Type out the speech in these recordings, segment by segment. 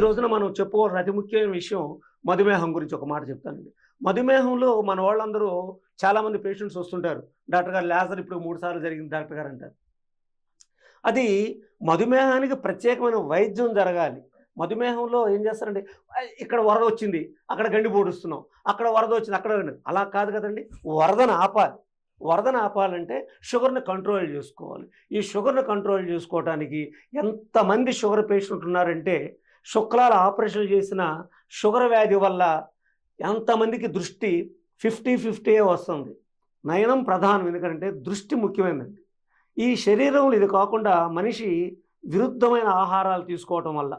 రోజున మనం చెప్పుకోవాల్సిన అతి ముఖ్యమైన విషయం మధుమేహం గురించి ఒక మాట చెప్తానండి. మధుమేహంలో మన వాళ్ళందరూ చాలామంది పేషెంట్స్ వస్తుంటారు. డాక్టర్ గారు లేజర్ ఇప్పుడు మూడు సార్లు జరిగింది డాక్టర్ గారు అంటారు. అది మధుమేహానికి ప్రత్యేకమైన వైద్యం జరగాలి. మధుమేహంలో ఏం చేస్తారండి ఇక్కడ వరద వచ్చింది అక్కడ గండి పోడుస్తున్నాం అక్కడ వరద వచ్చింది అక్కడ అలా కాదు కదండి. వరదను ఆపాలి. వరదను ఆపాలంటే షుగర్ని కంట్రోల్ చేసుకోవాలి. ఈ షుగర్ని కంట్రోల్ చేసుకోవడానికి ఎంతమంది షుగర్ పేషెంట్ ఉన్నారంటే శుక్లాల ఆపరేషన్ చేసిన షుగర్ వ్యాధి వల్ల ఎంతమందికి దృష్టి ఫిఫ్టీ ఫిఫ్టీయే వస్తుంది. నయనం ప్రధానం ఎందుకంటే దృష్టి ముఖ్యమైనది. ఈ శరీరంలో ఇది కాకుండా మనిషి విరుద్ధమైన ఆహారాలు తీసుకోవటం వల్ల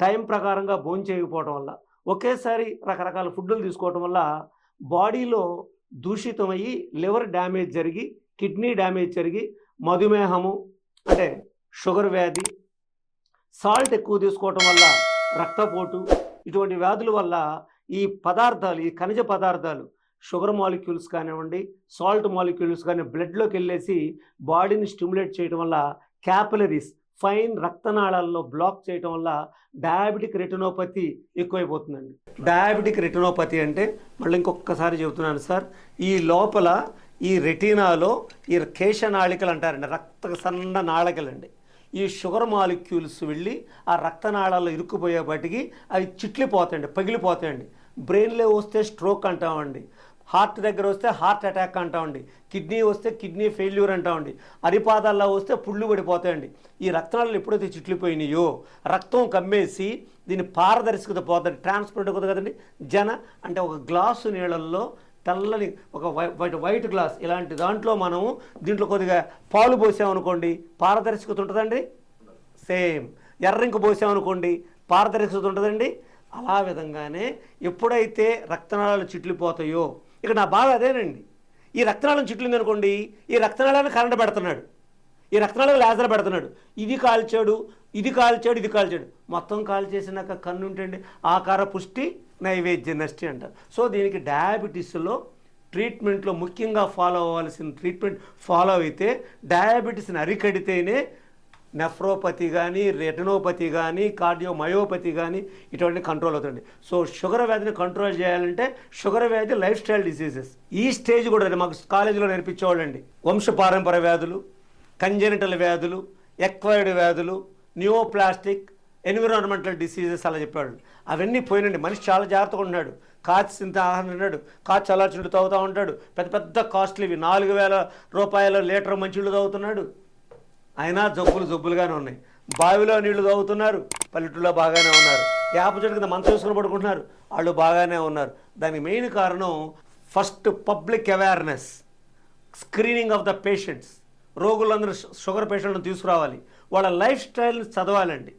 టైం ప్రకారంగా భోంచేయకపోవటం వల్ల ఒకేసారి రకరకాల ఫుడ్లు తీసుకోవటం వల్ల బాడీలో దూషితమయ్యి లివర్ డ్యామేజ్ జరిగి కిడ్నీ డ్యామేజ్ జరిగి మధుమేహము అంటే షుగర్ వ్యాధి సాల్ట్ ఎక్కువ తీసుకోవటం వల్ల రక్తపోటు ఇటువంటి వ్యాధుల వల్ల ఈ పదార్థాలు ఈ ఖనిజ పదార్థాలు షుగర్ మాలిక్యూల్స్ కానివ్వండి సాల్ట్ మాలిక్యూల్స్ కానీ బ్లడ్లోకి వెళ్ళేసి బాడీని స్టిమ్యులేట్ చేయడం వల్ల క్యాపిలరీస్ ఫైన్ రక్తనాళాల్లో బ్లాక్ చేయడం వల్ల డయాబెటిక్ రెటినోపతి ఎక్కువైపోతుందండి. డయాబెటిక్ రెటినోపతి అంటే మళ్ళీ ఇంకొకసారి చెబుతున్నాను సార్ ఈ లోపల ఈ రెటీనాలో ఈ కేశనాళికలు అంటారండి రక్త సన్న నాళికలండి. ఈ షుగర్ మాలిక్యూల్స్ వెళ్ళి ఆ రక్తనాళాల్లో ఇరుక్కుపోయేపాటికి అవి చిట్లిపోతాయండి పగిలిపోతాయండి. బ్రెయిన్లో వస్తే స్ట్రోక్ అంటామండి. హార్ట్ దగ్గర వస్తే హార్ట్ అటాక్ అంటామండి. కిడ్నీ వస్తే కిడ్నీ ఫెయిల్యూర్ అంటామండి. అరిపాదాల్లో వస్తే పుళ్ళు పడిపోతాయండి. ఈ రక్తనాళాలు ఎప్పుడైతే చిట్లిపోయినాయో రక్తం కమ్మేసి దీని పారదర్శకత పోతుంది ట్రాన్స్పరెంట్ అవుతుంది కదండి. జన అంటే ఒక గ్లాసు నీళ్ళల్లో తెల్లని ఒక వై- వైట్ వైట్ గ్లాస్ ఇలాంటి దాంట్లో మనము దీంట్లో కొద్దిగా పాలు పోసామనుకోండి పారదర్శకత ఉంటుందండి? సేమ్ ఎర్రింక పోసామనుకోండి పారదర్శకత ఉంటుందండి? అలా విధంగానే ఎప్పుడైతే రక్తనాళాలు చిట్లిపోతాయో ఇక నా బాధ అదేనండి. ఈ రక్తనాళం చిట్లింది అనుకోండి ఈ రక్తనాళాన్ని కరెంట్ పెడుతున్నాడు. ఈ రక్తనాళాలు లేజర్ పెడుతున్నాడు. ఇది కాల్చాడు ఇది కాల్చాడు ఇది కాల్చాడు. మొత్తం కాల్చేసినాక కన్ను ఉంటండి ఆకార పుష్టి నైవేద్య నష్టి అంటారు. సో దీనికి డయాబెటీస్లో ట్రీట్మెంట్లో ముఖ్యంగా ఫాలో అవ్వాల్సిన ట్రీట్మెంట్ ఫాలో అయితే డయాబెటీస్ని అరికడితేనే నెఫ్రోపతి కానీ రెటనోపతి కానీ కార్డియోమయోపతి కానీ ఇటువంటి కంట్రోల్ అవుతుంది సో షుగర్ వ్యాధిని కంట్రోల్ చేయాలంటే షుగర్ వ్యాధి లైఫ్ స్టైల్ డిసీజెస్. ఈ స్టేజ్ కూడా మాకు కాలేజీలో నేర్పించేవాళ్ళండి. వంశపారంపర వ్యాధులు కంజెనిటల్ వ్యాధులు ఎక్వైర్డ్ వ్యాధులు న్యూప్లాస్టిక్ ఎన్విరాన్మెంటల్ డిసీజెస్ అలా చెప్పాడు. అవన్నీ పోయినండి. మనిషి చాలా జాగ్రత్తగా ఉన్నాడు. కాచి చింత ఆహారం తిన్నాడు. కాచి చల్లార్చుండు తాగుతూ ఉంటాడు. పెద్ద పెద్ద కాస్ట్లీవి నాలుగు వేల రూపాయల లీటర్ మంచిళ్ళు తాగుతున్నాడు. అయినా జబ్బులు జబ్బులుగానే ఉన్నాయి. బావిలో నీళ్ళు తాగుతున్నారు. పల్లెటూళ్ళలో బాగానే ఉన్నారు. యాప చెట్టు కింద మంచం వేసుకుని పడుకుంటున్నారు. వాళ్ళు బాగానే ఉన్నారు. దానికి మెయిన్ కారణం first public awareness screening of the patients రోగులందరూ sugar పేషెంట్లను తీసుకురావాలి. వాళ్ళ లైఫ్ స్టైల్ని చదవాలండి.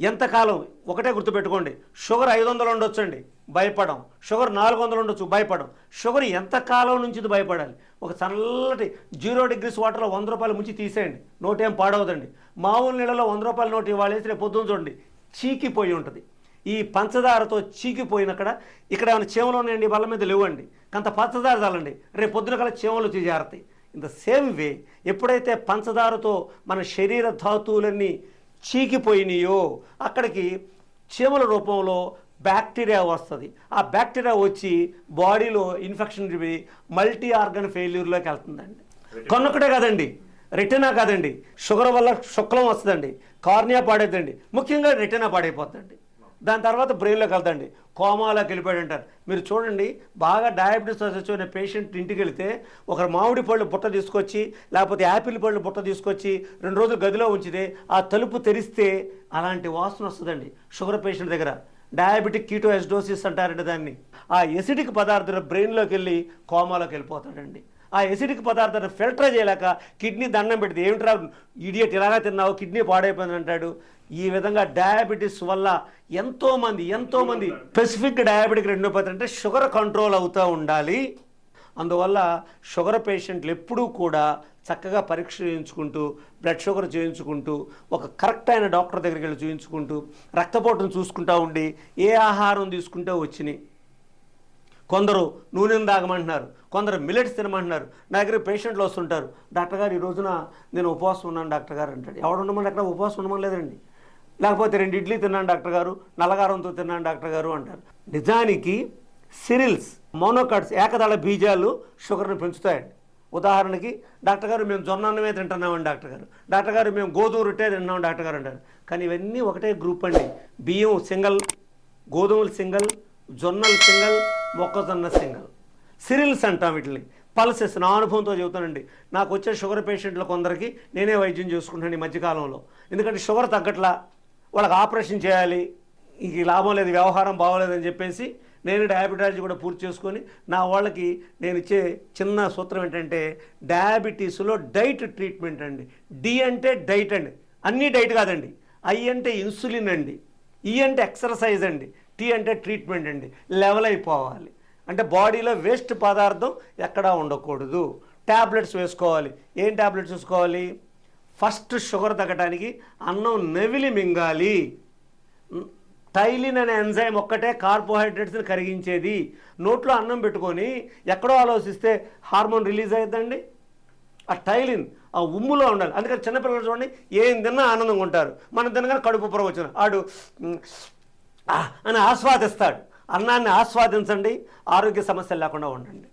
ఎంతకాలం? ఒకటే గుర్తుపెట్టుకోండి. షుగర్ ఐదు వందలు ఉండొచ్చండి. భయపడం. షుగర్ నాలుగు వందలు ఉండొచ్చు. భయపడం. షుగర్ ఎంతకాలం నుంచి ఇది భయపడాలి? ఒక చల్లటి జీరో డిగ్రీస్ వాటర్లో వంద రూపాయలు ముంచి తీసేయండి. నోటేం పాడవదండి. మామూలు నీళ్ళలో వంద రూపాయల నోటు ఇవాళ రేపు పొద్దున్న చూడండి. చీకిపోయి ఉంటుంది. ఈ పంచదారతో చీకిపోయినక్కడ ఇక్కడ ఏమైనా చీమలు ఉన్నాయండి? బల్ల మీద లేవండి. కొంత పంచదార చాలండి రేపు పొద్దున కల్లా చీమలు వచ్చి జారుతాయి. ఇన్ ద సేమ్ వే ఎప్పుడైతే పంచదారతో మన శరీర ధాతువులన్నీ చీకిపోయినాయో అక్కడికి చీమల రూపంలో బ్యాక్టీరియా వస్తుంది. ఆ బ్యాక్టీరియా వచ్చి బాడీలో ఇన్ఫెక్షన్ మల్టీ ఆర్గన్ ఫెయిల్యూర్లోకి వెళ్తుందండి. కొన్నొక్కటే కాదండి రెటినా కాదండి. షుగర్ వల్ల శుక్లం వస్తుందండి కార్నియా పాడైద్దండి. ముఖ్యంగా రెటినా పాడైపోతుందండి దాని తర్వాత బ్రెయిన్లోకి వెళ్తాండి కోమాలోకి వెళ్ళిపోయాడు అంటారు. మీరు చూడండి బాగా డయాబెటీస్ వచ్చిన పేషెంట్ ఇంటికి వెళితే ఒక మామిడి పళ్ళు బుట్ట తీసుకొచ్చి లేకపోతే యాపిల్ పళ్ళు బుట్ట తీసుకొచ్చి రెండు రోజులు గదిలో ఉంచితే ఆ తలుపు తెరిస్తే అలాంటి వాసన వస్తుందండి. షుగర్ పేషెంట్ దగ్గర. డయాబెటిక్ కీటో ఎస్డోసిస్ అంటారండి దాన్ని. ఆ ఎసిడిక్ పదార్థం బ్రెయిన్లోకి వెళ్ళి కోమాలోకి వెళ్ళిపోతాడండి. ఆ ఎసిడిక్ పదార్థాన్ని ఫిల్టర్ చేయలేక కిడ్నీ దండం పెడితే ఏమిట్రా ఇడియట్ ఇలాగా తిన్నావు కిడ్నీ పాడైపోయింది అంటాడు. ఈ విధంగా డయాబెటీస్ వల్ల ఎంతోమంది ఎంతోమంది స్పెసిఫిక్ డయాబెటిక్ రెండోపతి అంటే షుగర్ కంట్రోల్ అవుతూ ఉండాలి. అందువల్ల షుగర్ పేషెంట్లు ఎప్పుడూ కూడా చక్కగా పరీక్ష చేయించుకుంటూ బ్లడ్ షుగర్ చేయించుకుంటూ ఒక కరెక్ట్ అయిన డాక్టర్ దగ్గరికి వెళ్ళి చూయించుకుంటూ రక్తపోటును చూసుకుంటూ ఉండి ఏ ఆహారం తీసుకుంటే వచ్చినాయి? కొందరు నూనెను తాగమంటున్నారు కొందరు మిలెట్స్ తినమంటున్నారు నా దగ్గర పేషెంట్లు వస్తుంటారు. డాక్టర్ గారు ఈ రోజున నేను ఉపవాసం ఉన్నాను డాక్టర్ గారు అంటాడు. ఎవడు ఉండమని అక్కడ ఉపవాసం ఉండమని లేదండి లేకపోతే రెండు ఇడ్లీ తిన్నాను డాక్టర్ గారు నల్లగారంతో తిన్నాను డాక్టర్ గారు అంటారు. నిజానికి సిరిల్స్ మోనోకాట్స్ ఏకదళ బీజాలు షుగర్ని పెంచుతాయండి. ఉదాహరణకి డాక్టర్ గారు మేము జొన్న అన్నమే తింటున్నామండి డాక్టర్ గారు. డాక్టర్ గారు మేము గోధుమ రొట్టె తిన్నాం డాక్టర్ గారు అంటారు. కానీ ఇవన్నీ ఒకటే గ్రూప్ అండి. బియ్యం సింగల్ గోధుమలు సింగల్ జొన్నలు సింగల్ మొక్కజొన్న సింగల్. సిరిల్స్ అంటాం వీటిని. పల్సెస్ నా అనుభవంతో చెబుతానండి. నాకు వచ్చే షుగర్ పేషెంట్లు కొందరికి నేనే వైద్యం చేసుకుంటాను ఈ మధ్యకాలంలో. ఎందుకంటే షుగర్ తగ్గట్లా వాళ్ళకి ఆపరేషన్ చేయాలి. ఈ లాభం లేదు వ్యవహారం బాగోలేదని చెప్పేసి నేను డయాబెటాలజీ కూడా పూర్తి చేసుకొని నా వాళ్ళకి నేను ఇచ్చే చిన్న సూత్రం ఏంటంటే డయాబెటీస్లో డైట్ ట్రీట్మెంట్ అండి. డి అంటే డైట్ అండి. అన్నీ డైట్ కాదండి. ఐ అంటే ఇన్సులిన్ అండి. ఈ అంటే ఎక్సర్సైజ్ అండి. టీ అంటే ట్రీట్మెంట్ అండి. లెవెల్ అయిపోవాలి అంటే బాడీలో వేస్ట్ పదార్థం ఎక్కడా ఉండకూడదు. ట్యాబ్లెట్స్ వేసుకోవాలి. ఏం ట్యాబ్లెట్స్ వేసుకోవాలి? ఫస్ట్ షుగర్ తగ్గడానికి అన్నం నవిలి మింగాలి. టైలిన్ అనే ఎంజైమ్ ఒక్కటే కార్బోహైడ్రేట్స్ని కరిగించేది. నోట్లో అన్నం పెట్టుకొని ఎక్కడో ఆలోచిస్తే హార్మోన్ రిలీజ్ అవుతుందండి ఆ టైలిన్ ఆ ఉమ్ములో ఉండాలి. అందుకని చిన్నపిల్లలు చూడండి ఏం తిన్నా ఆనందంగా ఉంటారు. మనం తినగానే కడుపు ప్రవచనం ఆడు అని ఆస్వాదిస్తాడు. అన్నాన్ని ఆస్వాదించండి ఆరోగ్య సమస్యలు లేకుండా ఉండండి.